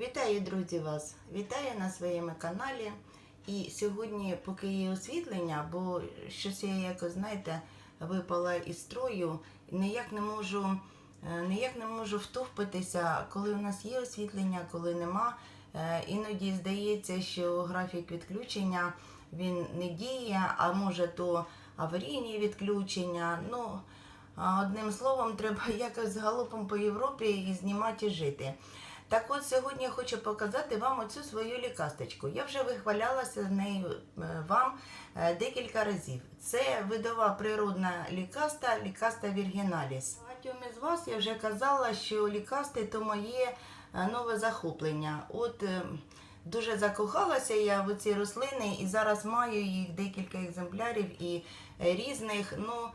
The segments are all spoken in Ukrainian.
Вітаю, друзі, вас! Вітаю на своєму каналі. І сьогодні, поки є освітлення, бо щось я якось, знаєте, випала із строю, ніяк не можу, е, ніяк не можу втовпитися, коли у нас є освітлення, коли нема. Е, Іноді здається, що графік відключення він не діє, а може то аварійні відключення. Ну, одним словом, треба якось галопом по Європі і знімати і жити. Так от сьогодні я хочу показати вам оцю свою лікасточку. Я вже вихвалялася нею е, вам е, декілька разів. Це видова природна лікаста, лікаста віргіналіс. Багатьом із вас я вже казала, що лікасти то моє е, нове захоплення. От дуже закохалася я в ці рослини і зараз маю їх декілька екземплярів і різних. Ну,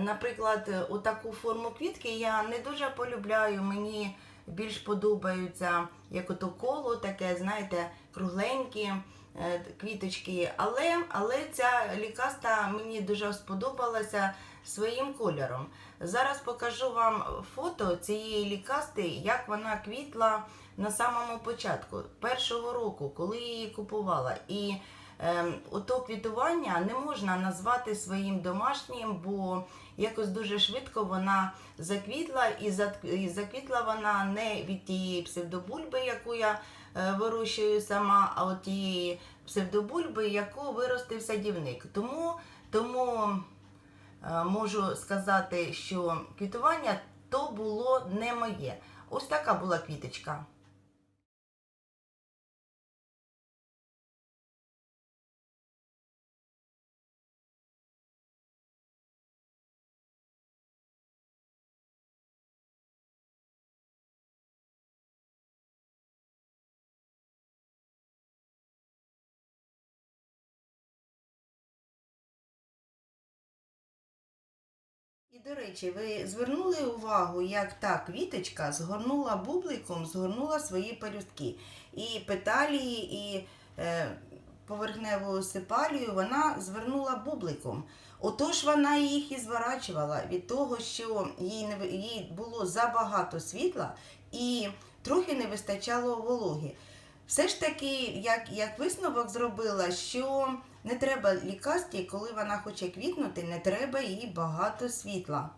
наприклад, отаку форму квітки я не дуже полюбляю. Мені більш подобаються як ото коло, таке, знаєте, кругленькі е, квіточки. Але, але ця лікаста мені дуже сподобалася своїм кольором. Зараз покажу вам фото цієї лікасти, як вона квітла на самому початку, першого року, коли її купувала. І ото квітування не можна назвати своїм домашнім, бо якось дуже швидко вона заквітла, і заквітла вона не від тієї псевдобульби, яку я е, вирощую сама, а от тієї псевдобульби, яку виростив садівник. Тому, тому е, можу сказати, що квітування то було не моє. Ось така була квіточка. І, до речі, ви звернули увагу, як та квіточка згорнула бубликом, згорнула свої пелюстки. І петалії, і е, поверхневу сепалію вона звернула бубликом. Отож вона їх і зворачувала від того, що їй, не, їй було забагато світла і трохи не вистачало вологи. Все ж таки, як, як висновок зробила, що не треба лікасті, коли вона хоче квітнути, не треба їй багато світла.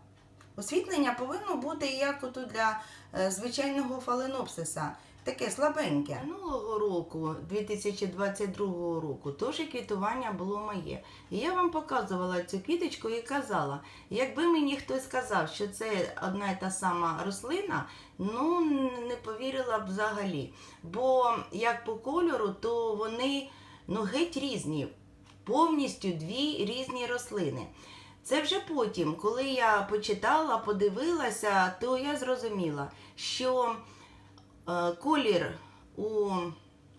Освітлення повинно бути як для е, звичайного фаленопсиса, таке слабеньке. Минулого року, 2022 року, теж квітування було моє. І я вам показувала цю квіточку і казала, якби мені хтось сказав, що це одна і та сама рослина, ну не повірила б взагалі. Бо як по кольору, то вони ну, геть різні повністю дві різні рослини. Це вже потім, коли я почитала, подивилася, то я зрозуміла, що колір у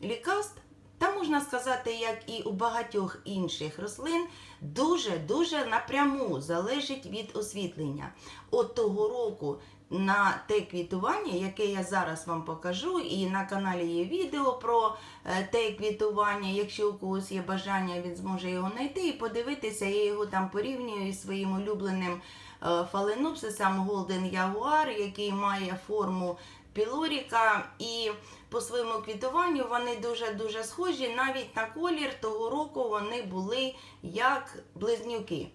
лікаст, та можна сказати, як і у багатьох інших рослин, дуже-дуже напряму залежить від освітлення. От того року на те квітування, яке я зараз вам покажу, і на каналі є відео про е, те квітування. Якщо у когось є бажання, він зможе його знайти і подивитися. Я його там порівнюю із своїм улюбленим е, фаленопсисом Golden Jaguar, який має форму пілоріка. І по своєму квітуванню вони дуже-дуже схожі. Навіть на колір того року вони були як близнюки.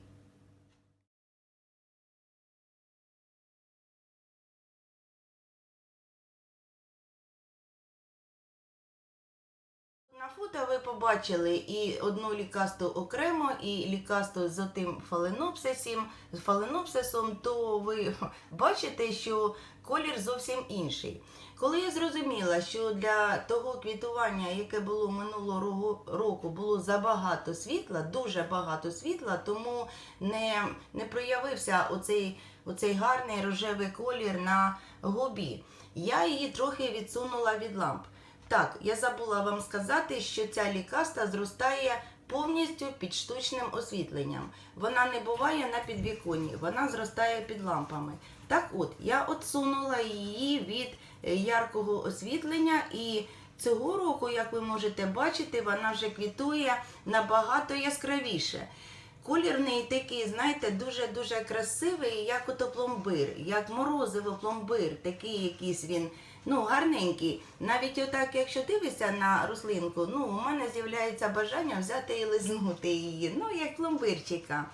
На фото ви побачили і одну лікасту окремо, і лікасту з тим фаленопсисом, фаленопсисом, то ви бачите, що колір зовсім інший. Коли я зрозуміла, що для того квітування, яке було минулого року, було забагато світла, дуже багато світла, тому не, не проявився оцей, оцей гарний рожевий колір на губі. Я її трохи відсунула від ламп. Так, я забула вам сказати, що ця лікаста зростає повністю під штучним освітленням. Вона не буває на підвіконні, вона зростає під лампами. Так от, я отсунула її від е, яркого освітлення і цього року, як ви можете бачити, вона вже квітує набагато яскравіше. Колір в неї такий, знаєте, дуже-дуже красивий, як ото пломбир, як морозиво пломбир, такий якийсь він ну, гарненький. Навіть отак, якщо дивишся на рослинку, ну, у мене з'являється бажання взяти і лизнути її, ну, як пломбирчика.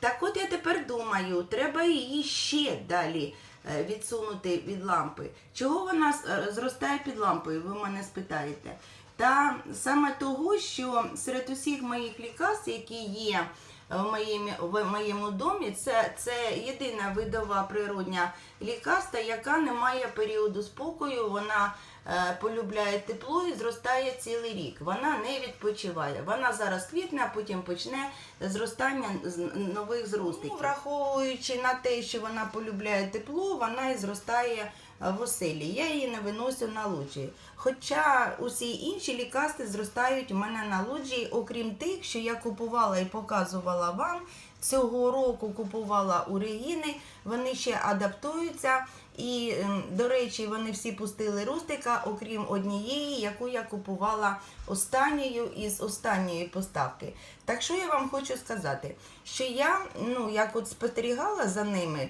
Так от я тепер думаю, треба її ще далі е, відсунути від лампи. Чого вона е, зростає під лампою, ви мене спитаєте? Та саме того, що серед усіх моїх лікарств, які є в моєму, в моєму домі, це, це єдина видова природня лікарства, яка не має періоду спокою. Вона е, полюбляє тепло і зростає цілий рік. Вона не відпочиває. Вона зараз квітне, а потім почне зростання з нових зростиків. Ну, враховуючи на те, що вона полюбляє тепло, вона і зростає в оселі. Я її не виносю на лоджії. Хоча усі інші лікарства зростають у мене на лоджії, окрім тих, що я купувала і показувала вам. Цього року купувала у Регіни, вони ще адаптуються. І, ем, до речі, вони всі пустили рустика, окрім однієї, яку я купувала останньою із останньої поставки. Так що я вам хочу сказати, що я, ну, як от спостерігала за ними,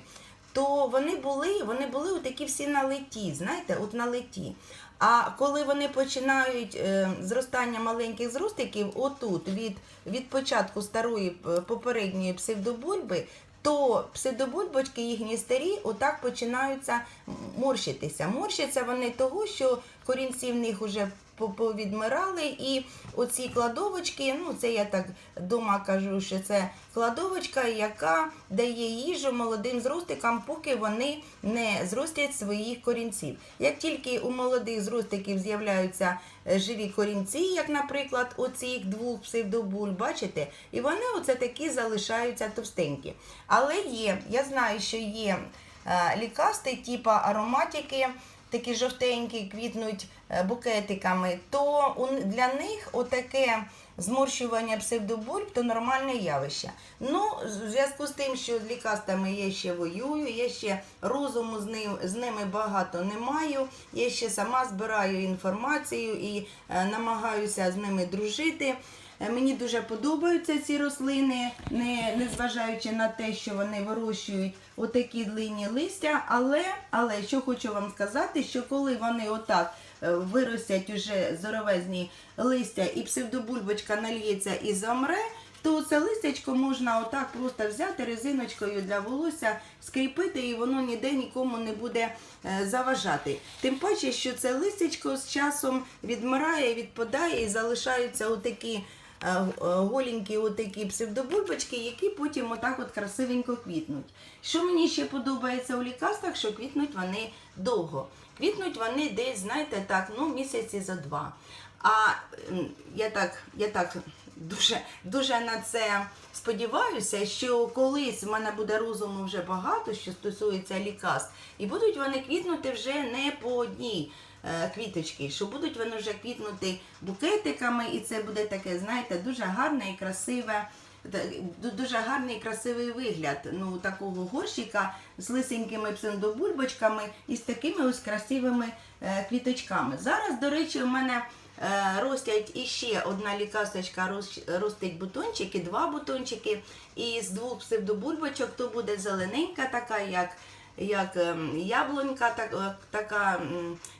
то вони були, вони були такі всі на леті, знаєте, от на леті. А коли вони починають е, зростання маленьких зростиків, отут від, від початку старої е, попередньої псевдобульби, то псевдобульбочки їхні старі отак починаються морщитися. Морщаться вони того, що корінці в них по- повідмирали, і оці кладовочки, ну це я так дома кажу, що це кладовочка, яка дає їжу молодим зростикам, поки вони не зростять своїх корінців. Як тільки у молодих зростиків з'являються е, живі корінці, як, наприклад, оцих двох псевдобуль, бачите, і вони оце такі залишаються товстенькі. Але є, я знаю, що є е, лікасти, типу ароматики, такі жовтенькі, квітнуть е, букетиками, то для них отаке зморщування псевдобульб то нормальне явище. Ну, в зв'язку з тим, що з лікастами я ще воюю, я ще розуму з, ним, з ними багато не маю, я ще сама збираю інформацію і е, намагаюся з ними дружити. Е, Мені дуже подобаються ці рослини, не, незважаючи на те, що вони вирощують отакі длинні листя. Але, але що хочу вам сказати, що коли вони отак е, виростять уже здоровезні листя і псевдобульбочка нальється і замре, то це листячко можна отак просто взяти резиночкою для волосся, скріпити, і воно ніде нікому не буде е, заважати. Тим паче, що це листячко з часом відмирає, відпадає і залишаються отакі голенькі отакі псевдобульбочки, які потім отак от красивенько квітнуть. Що мені ще подобається у лікарствах, що квітнуть вони довго. Квітнуть вони десь, знаєте, так, ну місяці за два. А я так, я так дуже, дуже на це сподіваюся, що колись в мене буде розуму вже багато, що стосується лікарств, і будуть вони квітнути вже не по одній е, квіточки, що будуть вони вже квітнути букетиками, і це буде таке, знаєте, дуже гарне і красиве. Дуже гарний і красивий вигляд ну, такого горщика з лисенькими псевдобульбочками і з такими ось красивими е, квіточками. Зараз, до речі, у мене е, ростять іще одна лікасточка, рос- ростить бутончики, два бутончики. І з двох псевдобульбочок то буде зелененька, така, як, як ем, яблунька, так, е, така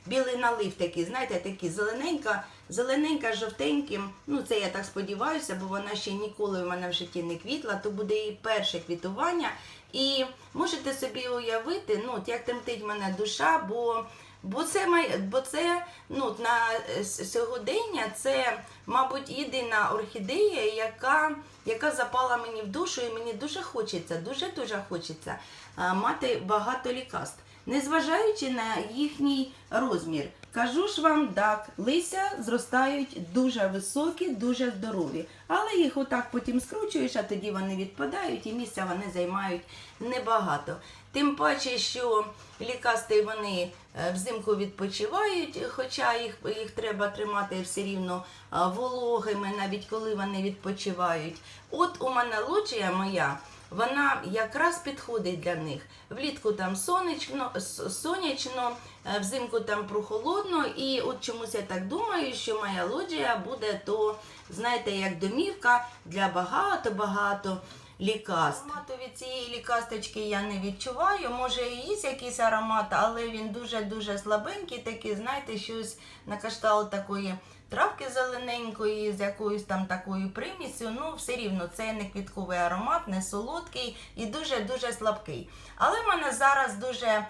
білий налив такий, знаєте, такий зелененька, зелененька, жовтеньким. Ну, це я так сподіваюся, бо вона ще ніколи в мене в житті не квітла, то буде її перше квітування. І можете собі уявити, ну, як тремтить мене душа, бо. Бо це бо це ну на е, сьогодення це, мабуть, єдина орхідея, яка, яка запала мені в душу, і мені дуже хочеться, дуже дуже хочеться мати багато лікарств, незважаючи на їхній розмір. Кажу ж вам, так, лися зростають дуже високі, дуже здорові. Але їх отак потім скручуєш, а тоді вони відпадають і місця вони займають небагато. Тим паче, що лікасти вони е, взимку відпочивають, хоча їх, їх треба тримати все рівно вологими, навіть коли вони відпочивають. От у мене лоджія моя. Вона якраз підходить для них. Влітку там сонячно, сонячно, е, взимку там прохолодно. І от чомусь я так думаю, що моя лоджія буде то, знаєте, як домівка для багато-багато лікаст. Аромату цієї лікасточки я не відчуваю. Може і є якийсь аромат, але він дуже-дуже слабенький, такий, знаєте, щось на кшталт такої травки зелененької з якоюсь там такою примісю. Ну, все рівно це не квітковий аромат, не солодкий і дуже-дуже слабкий. Але в мене зараз дуже е,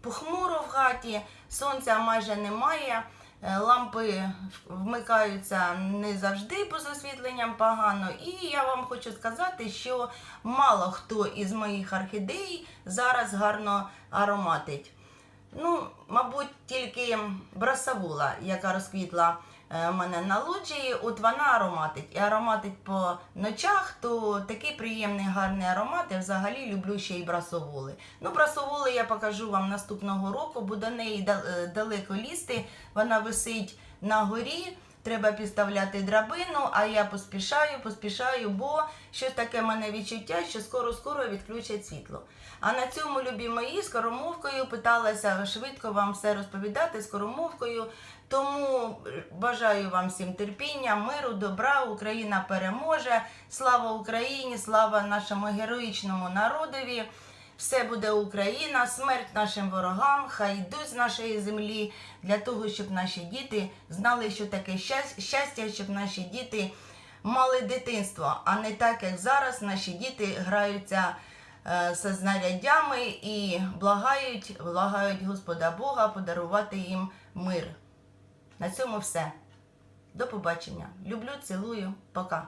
похмуро в хаті, сонця майже немає. Е, Лампи вмикаються не завжди, бо з освітленням погано. І я вам хочу сказати, що мало хто із моїх орхідей зараз гарно ароматить. Ну, мабуть, тільки брасавула, яка розквітла е, в мене на лоджії, от вона ароматить. І ароматить по ночах, то такий приємний гарний аромат. Я взагалі люблю ще й брасовули. Ну, брасовули я покажу вам наступного року, бо до неї е, далеко лізти. Вона висить на горі. Треба підставляти драбину, а я поспішаю, поспішаю, бо щось таке мене відчуття, що скоро-скоро відключать світло. А на цьому, любі мої, скоромовкою питалася швидко вам все розповідати скоромовкою. Тому бажаю вам всім терпіння, миру, добра. Україна переможе. Слава Україні! Слава нашому героїчному народові! Все буде Україна, смерть нашим ворогам, хай йдуть з нашої землі для того, щоб наші діти знали, що таке щастя, щоб наші діти мали дитинство, а не так, як зараз наші діти граються е, зі знаряддями і благають, благають Господа Бога подарувати їм мир. На цьому все. До побачення. Люблю, цілую, пока.